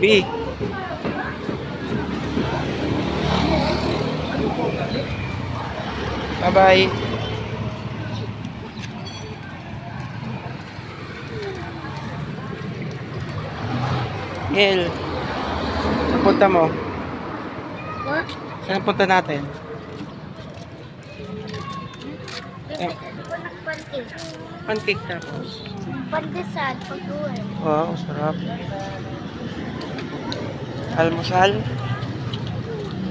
B. Bye-bye. Mel, saan punta mo? What? Saan punta natin? Ko nagpantik. pancake tapos. Pandesal, pag-uwi. Wow, sarap. Almusal.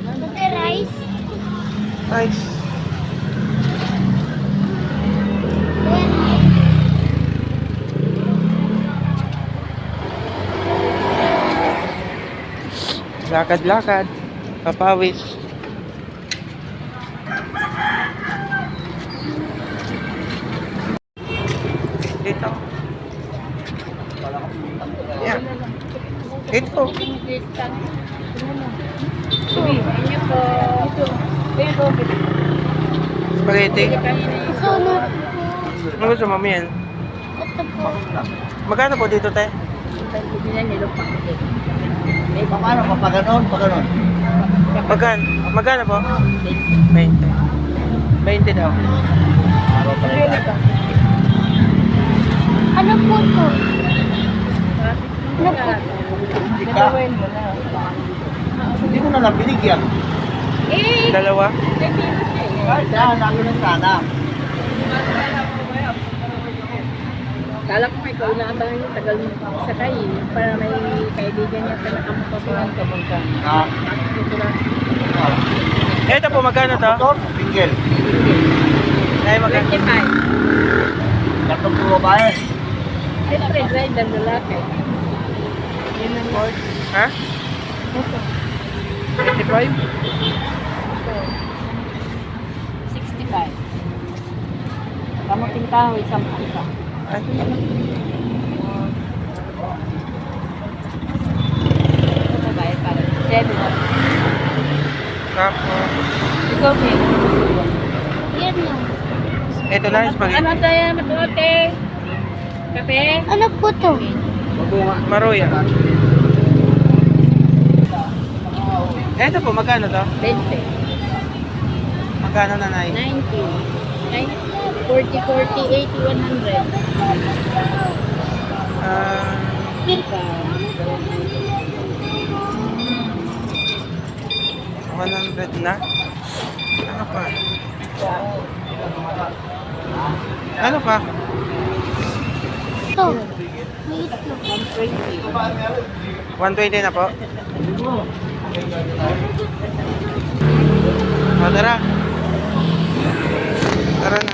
Pati rice. Then, Lakad-lakad. Papawis. Dito. Yeah. Dito. Spaghetti. Ano gusto mo, Miel? Ito po. Magkano po dito, te? Eh, paano pa pa ganon, pa ganon? Magkano? Magkano po? 20. 20 daw. Ano po to? Ano po? Hindi ka. Hindi ko na lang binigyan. Dalawa? Kahit na, namin ng sana. Kala ko may kaunabangan yung tagal mo sakay eh, para may kaibigan niya na nakamukapulan ka mo ka. Na, Ito po, magkano to? motor, single. Ay, magkano? 25. Katong po babae. Siyempre, driver lalaki. Yun ang board. Ha? 55? 65. Kamuting kahoy, sampung ka. Ay, Ito. Seven. tapos, Ikaw, Peg. Yan lang. ito na yung spaghetti. Ano tayo, matuote? Kape? Ano po to? Maruya. Ito po, magkano to? 20. Magkano na nai? 90. 90. 40, 40, 80, 100. Ah, Ika. 100 na? Ano pa? Ano pa? Ito. May itlog. 120 na po? Tara. Tara na.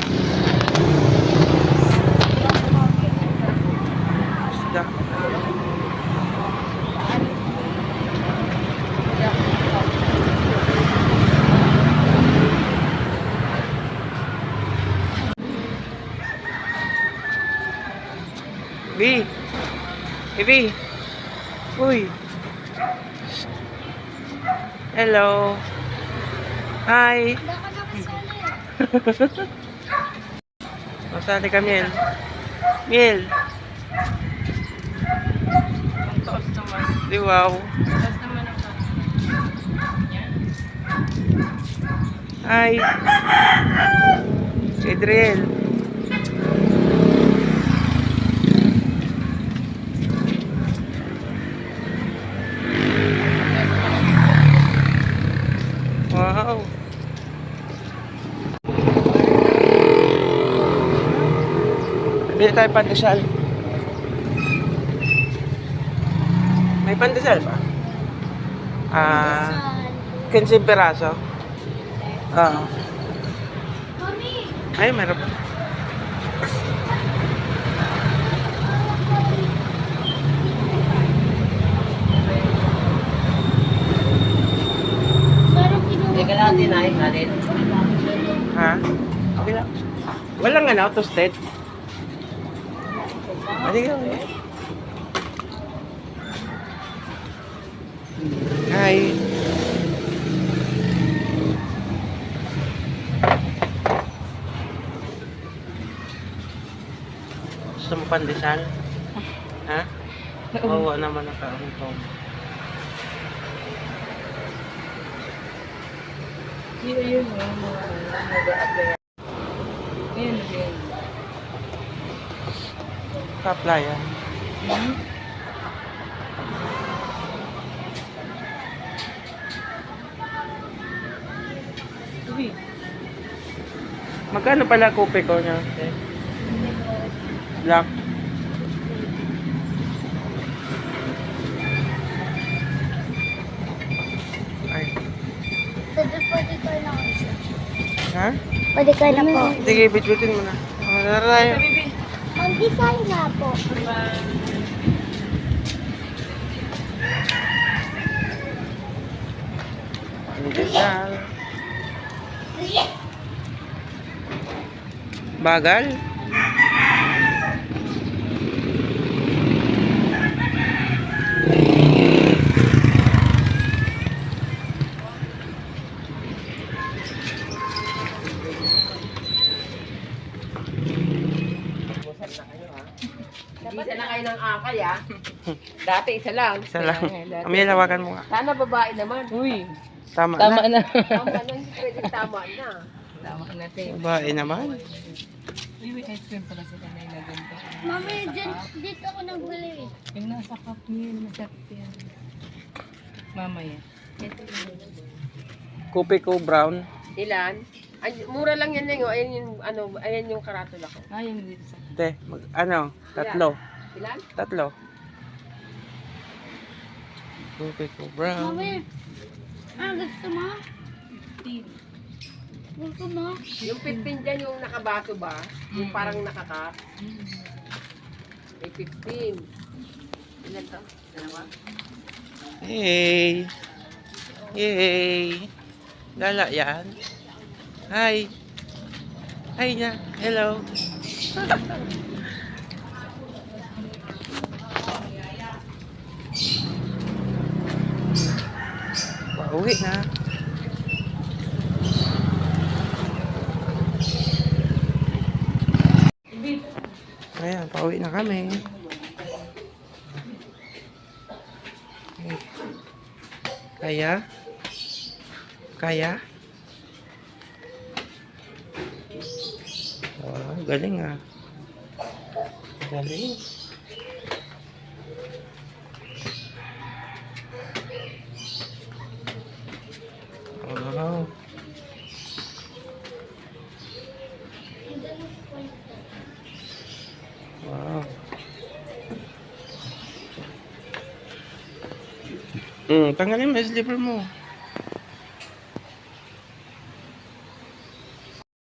Isda. B. Hey, B. Uy. Hello. Hi. Ka. Masali ka, Miel. Miel. Di wow. Hi. Si Adriel. Wow. Bili tayo pandesal. May pandesal pa? Ah, 15 peraso. Ah. Ay, meron pa. Teka lang, dinahin natin. Ha? Okay lang. Walang ano, toasted. Hindi ka. Hi. Gusto mo pandesal? Ha? Oo naman ang kaong Yun, yun, yun. mga nag-a-apply. Ayun, yun. Pa-apply yan. Hmm? Uy, Magkano pala kupe ko niya? Black. Ay. Pwede, pwede kayo na isa. Ha? Pwede kayo na po. Sige, bitbitin mo na. Oh, tara tayo. Ang design nga po. Hindi na. Bagal? Dapat na kayo ng akay, ah. Dati isa lang. Isa lang. Kami lawakan mo nga. Sana babae naman. Uy, Tama, tama na. na. tama na, hindi pwede tama na. Tama na, te. Babae naman. Uy, may ice cream pala sa kanay na ganito. Mami, dyan, dito ako nagbili. Yung nasa cup niya, masarap yan. Mamaya. Kupe ko brown. Ilan? Ay, mura lang yan lang. oh. Ayan yung, ano, ayan yung karatula ko. Ah, yung dito sa... Te, mag, ano? Tatlo. Ilan? Tatlo. Kupe ko brown. Mami, ano gusto mo? Gusto mo? Yung 15 dyan, yung nakabaso ba? Yung parang nakakap. May 15. Ilan to? Dalawa? Hey. Yay. Lala yan. Hi. Hi niya. Hello. Pauwi na. Ayan, pauwi na kami. Okay. Kaya? Kaya? Galing ah. Galing. Wow. Wow. Hmm, tanggalin mo yung slipper mo.